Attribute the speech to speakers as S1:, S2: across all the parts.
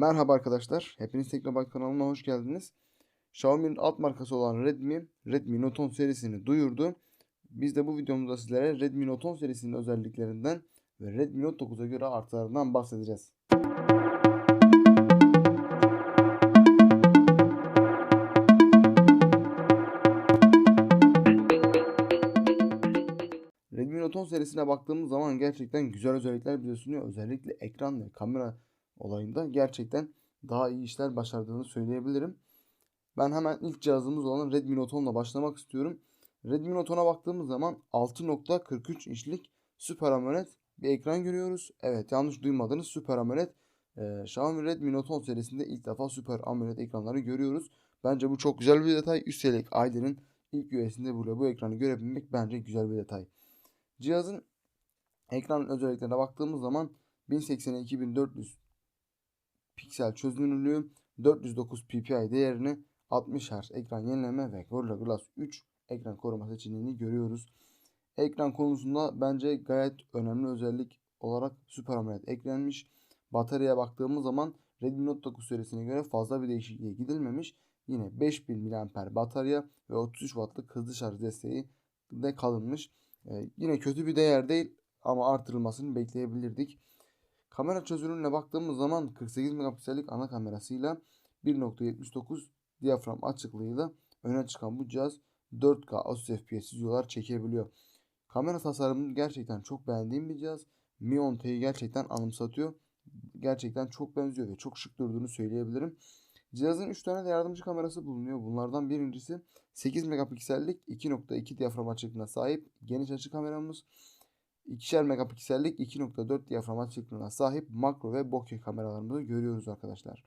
S1: Merhaba arkadaşlar. Hepiniz Teknobyte kanalına hoş geldiniz. Xiaomi'nin alt markası olan Redmi, Redmi Note 10 serisini duyurdu. Biz de bu videomuzda sizlere Redmi Note 10 serisinin özelliklerinden ve Redmi Note 9'a göre artılarından bahsedeceğiz. Redmi Note 10 serisine baktığımız zaman gerçekten güzel özellikler bize sunuyor. Özellikle ekran ve kamera olayında gerçekten daha iyi işler başardığını söyleyebilirim. Ben hemen ilk cihazımız olan Redmi Note 10 ile başlamak istiyorum. Redmi Note 10'a baktığımız zaman 6.43 inçlik Super AMOLED bir ekran görüyoruz. Evet yanlış duymadınız Super AMOLED. Ee, Xiaomi Redmi Note 10 serisinde ilk defa Super AMOLED ekranları görüyoruz. Bence bu çok güzel bir detay. Üstelik ailenin ilk üyesinde bile bu ekranı görebilmek bence güzel bir detay. Cihazın ekran özelliklerine baktığımız zaman 1080'e 2400 piksel çözünürlüğü, 409 ppi değerini, 60 Hz ekran yenileme ve Gorilla Glass 3 ekran koruma seçeneğini görüyoruz. Ekran konusunda bence gayet önemli özellik olarak Super AMOLED eklenmiş. Bataryaya baktığımız zaman Redmi Note 9 serisine göre fazla bir değişikliğe gidilmemiş. Yine 5000 mAh batarya ve 33 Watt'lık hızlı şarj desteği de kalınmış. Ee, yine kötü bir değer değil ama artırılmasını bekleyebilirdik. Kamera çözünürlüğüne baktığımız zaman 48 megapiksellik ana kamerasıyla 1.79 diyafram açıklığıyla öne çıkan bu cihaz 4K 30 FPS videolar çekebiliyor. Kamera tasarımını gerçekten çok beğendiğim bir cihaz. Mi 10T'yi gerçekten anımsatıyor. Gerçekten çok benziyor ve çok şık durduğunu söyleyebilirim. Cihazın 3 tane de yardımcı kamerası bulunuyor. Bunlardan birincisi 8 megapiksellik 2.2 diyafram açıklığına sahip geniş açı kameramız. 2'şer megapiksellik 2.4 diyafram açıklığına sahip makro ve bokeh kameralarımızı görüyoruz arkadaşlar.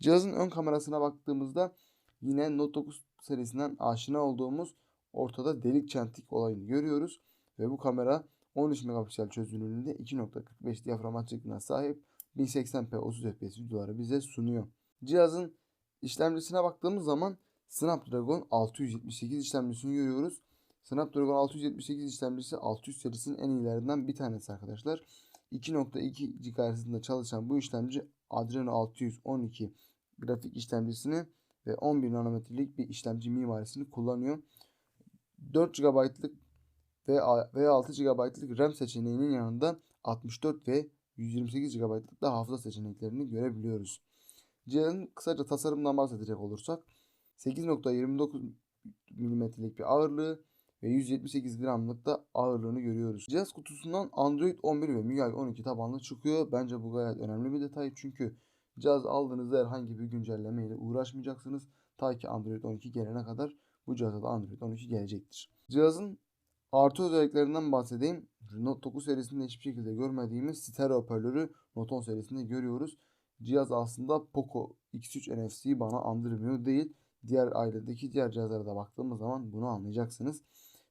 S1: Cihazın ön kamerasına baktığımızda yine Note 9 serisinden aşina olduğumuz ortada delik çentik olayını görüyoruz. Ve bu kamera 13 megapiksel çözünürlüğünde 2.45 diyafram açıklığına sahip 1080p 30 fps videoları bize sunuyor. Cihazın işlemcisine baktığımız zaman Snapdragon 678 işlemcisini görüyoruz. Snapdragon 678 işlemcisi 600 serisinin en iyilerinden bir tanesi arkadaşlar. 2.2 GHz'ında çalışan bu işlemci Adreno 612 grafik işlemcisini ve 11 nanometrelik bir işlemci mimarisini kullanıyor. 4 GB'lık ve 6 GB'lık RAM seçeneğinin yanında 64 ve 128 GB'lık da hafıza seçeneklerini görebiliyoruz. Cihazın kısaca tasarımdan bahsedecek olursak 8.29 mm'lik bir ağırlığı ve 178 gramlık da ağırlığını görüyoruz. Cihaz kutusundan Android 11 ve MIUI 12 tabanlı çıkıyor. Bence bu gayet önemli bir detay çünkü cihaz aldığınızda herhangi bir güncelleme ile uğraşmayacaksınız. Ta ki Android 12 gelene kadar bu cihaza da Android 12 gelecektir. Cihazın artı özelliklerinden bahsedeyim. Note 9 serisinde hiçbir şekilde görmediğimiz stereo hoparlörü Note 10 serisinde görüyoruz. Cihaz aslında Poco X3 NFC'yi bana andırmıyor değil. Diğer ailedeki diğer cihazlara da baktığımız zaman bunu anlayacaksınız.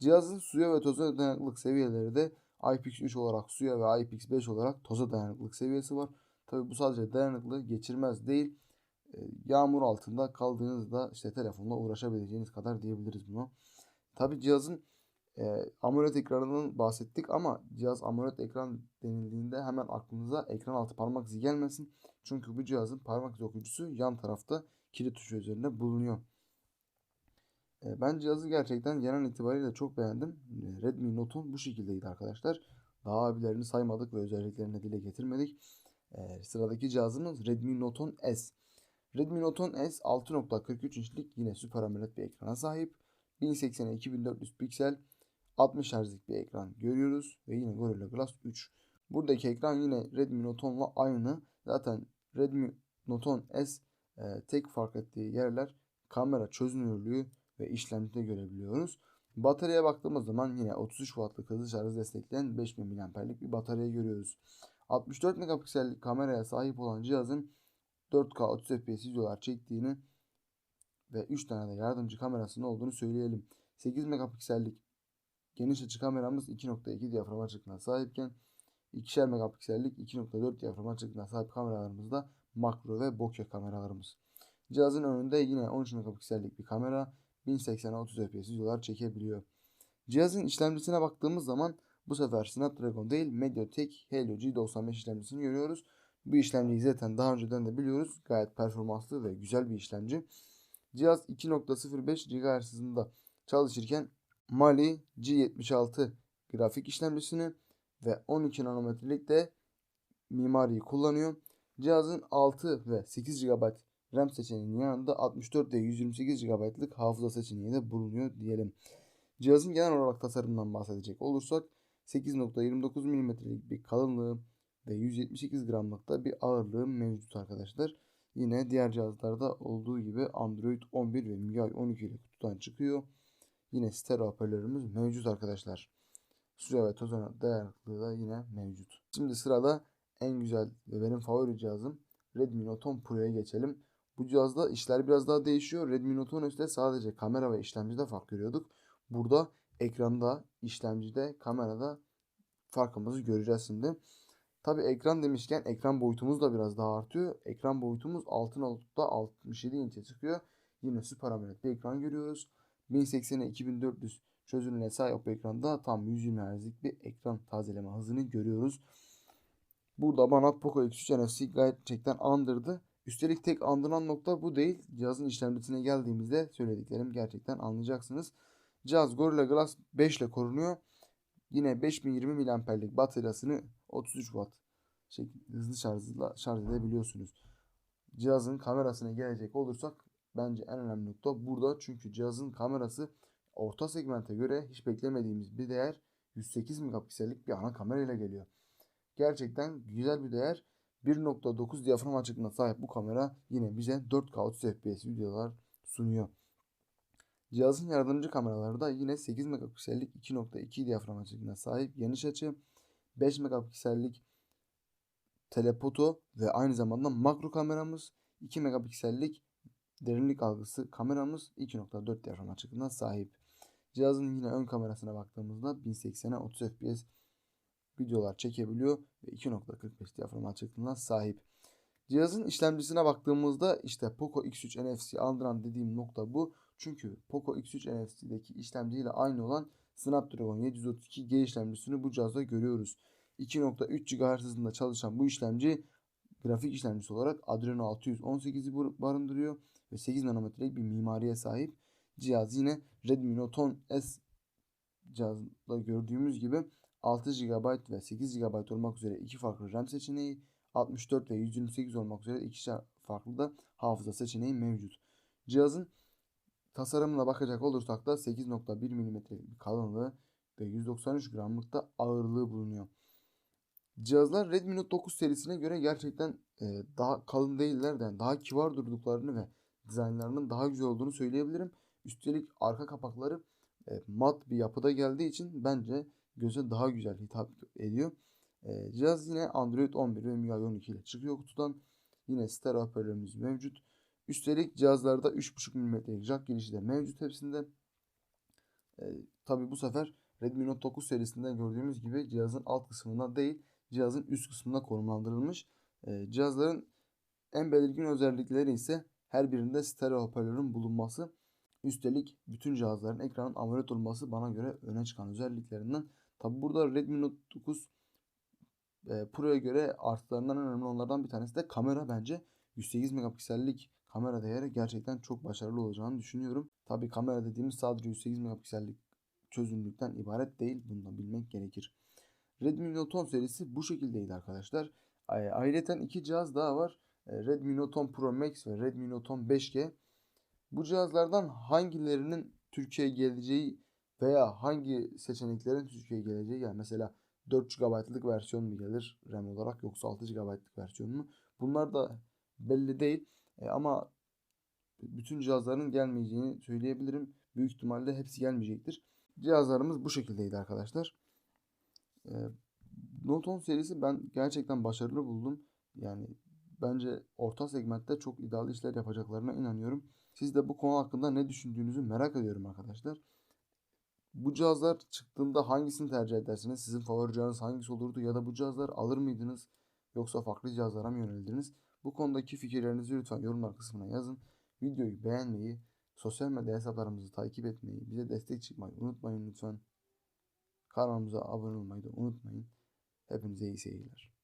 S1: Cihazın suya ve toza dayanıklılık seviyeleri de IPX3 olarak suya ve IPX5 olarak toza dayanıklılık seviyesi var. Tabi bu sadece dayanıklı geçirmez değil. Yağmur altında kaldığınızda işte telefonla uğraşabileceğiniz kadar diyebiliriz bunu. Tabi cihazın e, AMOLED ekranından bahsettik ama cihaz AMOLED ekran denildiğinde hemen aklınıza ekran altı parmak izi gelmesin. Çünkü bu cihazın parmak izi okuyucusu yan tarafta kilit tuşu üzerinde bulunuyor. E, ben cihazı gerçekten genel itibariyle çok beğendim. E, Redmi Note'un bu şekildeydi arkadaşlar. Daha abilerini saymadık ve özelliklerini dile getirmedik. E, sıradaki cihazımız Redmi Note 10 S. Redmi Note 10 S 6.43 inçlik yine Super AMOLED bir ekrana sahip. 1080'e 2400 piksel 60 Hz'lik bir ekran görüyoruz ve yine Gorilla Glass 3. Buradaki ekran yine Redmi Note 10 ile aynı. Zaten Redmi Note 10 S e, tek fark ettiği yerler kamera çözünürlüğü ve işlemcide görebiliyoruz. Bataryaya baktığımız zaman yine 33 Watt'lık hızlı şarj destekleyen 5000 mAh'lik bir batarya görüyoruz. 64 megapiksellik kameraya sahip olan cihazın 4K 30 FPS videolar çektiğini ve 3 tane de yardımcı kamerasının olduğunu söyleyelim. 8 megapiksellik geniş açı kameramız 2.2 diyafram açıklığına sahipken 2'şer megapiksellik 2.4 diyafram açıklığına sahip kameralarımızda makro ve bokeh kameralarımız. Cihazın önünde yine 13 megapiksellik bir kamera 1080'e 30 fps videolar çekebiliyor. Cihazın işlemcisine baktığımız zaman bu sefer Snapdragon değil MediaTek Helio G95 işlemcisini görüyoruz. Bu işlemciyi zaten daha önceden de biliyoruz. Gayet performanslı ve güzel bir işlemci. Cihaz 2.05 GHz hızında çalışırken Mali G76 grafik işlemcisini ve 12 nanometrelik de mimariyi kullanıyor. Cihazın 6 ve 8 GB RAM seçeneğinin yanında 64 ve 128 GB'lık hafıza seçeneği de bulunuyor diyelim. Cihazın genel olarak tasarımından bahsedecek olursak 8.29 mm'lik bir kalınlığı ve 178 gramlık da bir ağırlığı mevcut arkadaşlar. Yine diğer cihazlarda olduğu gibi Android 11 ve MIUI 12 ile kutudan çıkıyor. Yine stereo hoparlörümüz mevcut arkadaşlar. Süre ve toz dayanıklılığı da yine mevcut. Şimdi sırada en güzel ve benim favori cihazım Redmi Note 10 Pro'ya geçelim. Bu cihazda işler biraz daha değişiyor. Redmi Note 10 S'te sadece kamera ve işlemcide fark görüyorduk. Burada ekranda, işlemcide, kamerada farkımızı göreceğiz şimdi. Tabi ekran demişken ekran boyutumuz da biraz daha artıyor. Ekran boyutumuz 6.67 67 inçe çıkıyor. Yine süper AMOLED bir ekran görüyoruz. 1080'e 2400 çözünürlüğe sahip bu ekranda tam 120 Hz'lik bir ekran tazeleme hızını görüyoruz. Burada bana Poco X3 NFC gerçekten andırdı. Üstelik tek andıran nokta bu değil. Cihazın işlemcisine geldiğimizde söylediklerim gerçekten anlayacaksınız. Cihaz Gorilla Glass 5 ile korunuyor. Yine 5020 mAh'lik bataryasını 33 Watt şeklinde hızlı şarjla şarj edebiliyorsunuz. Cihazın kamerasına gelecek olursak bence en önemli nokta burada. Çünkü cihazın kamerası orta segmente göre hiç beklemediğimiz bir değer 108 megapiksellik bir ana kamera ile geliyor. Gerçekten güzel bir değer. 1.9 diyafram açıklığına sahip bu kamera yine bize 4K 30 FPS videolar sunuyor. Cihazın yardımcı kameraları da yine 8 megapiksellik 2.2 diyafram açıklığına sahip geniş açı, 5 megapiksellik telefoto ve aynı zamanda makro kameramız, 2 megapiksellik derinlik algısı kameramız 2.4 diyafram açıklığına sahip. Cihazın yine ön kamerasına baktığımızda 1080'e 30 fps videolar çekebiliyor ve 2.45 diyafram açıklığına sahip. Cihazın işlemcisine baktığımızda işte Poco X3 NFC andıran dediğim nokta bu. Çünkü Poco X3 NFC'deki işlemciyle aynı olan Snapdragon 732G işlemcisini bu cihazda görüyoruz. 2.3 GHz hızında çalışan bu işlemci grafik işlemcisi olarak Adreno 618'i barındırıyor ve 8 nanometrelik bir mimariye sahip. Cihaz yine Redmi Note 10 S cihazda gördüğümüz gibi 6 GB ve 8 GB olmak üzere iki farklı RAM seçeneği, 64 ve 128 olmak üzere iki farklı da hafıza seçeneği mevcut. Cihazın tasarımına bakacak olursak da 8.1 mm'lik bir kalınlığı ve 193 gramlık da ağırlığı bulunuyor. Cihazlar Redmi Note 9 serisine göre gerçekten e, daha kalın değiller de yani daha kibar durduklarını ve dizaynlarının daha güzel olduğunu söyleyebilirim. Üstelik arka kapakları e, mat bir yapıda geldiği için bence göze daha güzel hitap ediyor. E, cihaz yine Android 11 ve MIUI 12 ile çıkıyor kutudan. Yine stereo hoparlörümüz mevcut. Üstelik cihazlarda 3.5 mm'lik jack girişi de mevcut hepsinde. E, Tabi bu sefer Redmi Note 9 serisinde gördüğümüz gibi cihazın alt kısmında değil cihazın üst kısmında konumlandırılmış. E, cihazların en belirgin özellikleri ise her birinde stereo hoparlörün bulunması. Üstelik bütün cihazların ekranın AMOLED olması bana göre öne çıkan özelliklerinden. Tabi burada Redmi Note 9 e, Pro'ya göre artılarından en önemli onlardan bir tanesi de kamera bence 108 megapiksellik kamera değeri gerçekten çok başarılı olacağını düşünüyorum. Tabi kamera dediğimiz sadece 108 megapiksellik çözünürlükten ibaret değil. Bunu da bilmek gerekir. Redmi Note 10 serisi bu şekildeydi arkadaşlar. Ayrıca iki cihaz daha var. E, Redmi Note 10 Pro Max ve Redmi Note 10 5G. Bu cihazlardan hangilerinin Türkiye'ye geleceği veya hangi seçeneklerin Türkiye'ye geleceği yani mesela 4 GB'lık versiyon mu gelir RAM olarak yoksa 6 GB'lık versiyon mu? Bunlar da belli değil. E, ama bütün cihazların gelmeyeceğini söyleyebilirim. Büyük ihtimalle hepsi gelmeyecektir. Cihazlarımız bu şekildeydi arkadaşlar. E, Note 10 serisi ben gerçekten başarılı buldum. Yani bence orta segmentte çok ideal işler yapacaklarına inanıyorum. Siz de bu konu hakkında ne düşündüğünüzü merak ediyorum arkadaşlar. Bu cihazlar çıktığında hangisini tercih edersiniz? Sizin favori cihazınız hangisi olurdu? Ya da bu cihazları alır mıydınız? Yoksa farklı cihazlara mı yöneldiniz? Bu konudaki fikirlerinizi lütfen yorumlar kısmına yazın. Videoyu beğenmeyi, sosyal medya hesaplarımızı takip etmeyi, bize destek çıkmayı unutmayın lütfen. Kanalımıza abone olmayı da unutmayın. Hepinize iyi seyirler.